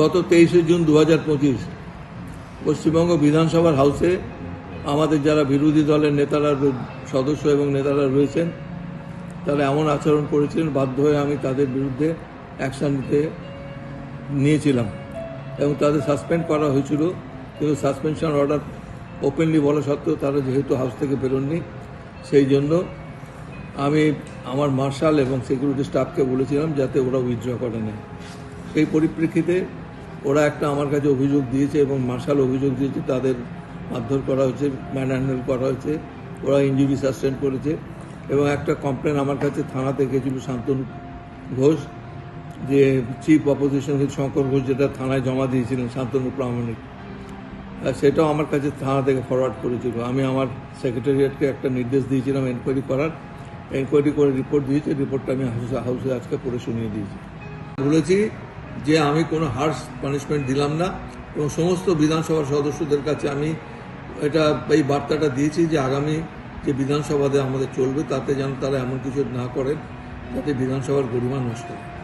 গত তেইশে জুন দু হাজার পঁচিশ পশ্চিমবঙ্গ বিধানসভার হাউসে আমাদের যারা বিরোধী দলের নেতারা সদস্য এবং নেতারা রয়েছেন, তারা এমন আচরণ করেছিলেন, বাধ্য হয়ে আমি তাদের বিরুদ্ধে অ্যাকশন নিতে নিয়েছিলাম এবং তাদের সাসপেন্ড করা হয়েছিল। কিন্তু সাসপেনশন অর্ডার ওপেনলি বলা সত্ত্বেও তারা যেহেতু হাউস থেকে বেরোননি, সেই জন্য আমি আমার মার্শাল এবং সিকিউরিটি স্টাফকে বলেছিলাম যাতে ওরা উইথড্র করে নেয়। সেই পরিপ্রেক্ষিতে ওরা একটা আমার কাছে অভিযোগ দিয়েছে এবং মার্শাল অভিযোগ দিয়েছে, তাদের মারধর করা হয়েছে ম্যান হ্যান্ডেল করা হয়েছে, ওরা ইঞ্জুরি সাসপেন্ড করেছে এবং একটা কমপ্লেন আমার কাছে থানাতে গেছিল শান্তনু ঘোষ, যে চিফ অপোজিশন শঙ্কর ঘোষ যেটা থানায় জমা দিয়েছিলেন শান্তনু প্রামাণিক সেটাও আমার কাছে থানা থেকে ফরওয়ার্ড করেছিল। আমি আমার সেক্রেটারিয়েটকে একটা নির্দেশ দিয়েছিলাম এনকোয়ারি করার এনকোয়ারি করে রিপোর্ট দিয়েছি রিপোর্টটা আমি হাউসে হাউসে আজকে পড়ে শুনিয়ে দিয়েছি। বলেছি যে আমি কোনো হার্স পানিশমেন্ট দিলাম না এবং সমস্ত বিধানসভার সদস্যদের কাছে আমি এটা, এই বার্তাটা দিয়েছি যে আগামী যে বিধানসভাতে আমাদের চলবে, তাতে যেন তারা এমন কিছু না করেন যাতে বিধানসভার গরিমা নষ্ট হয়।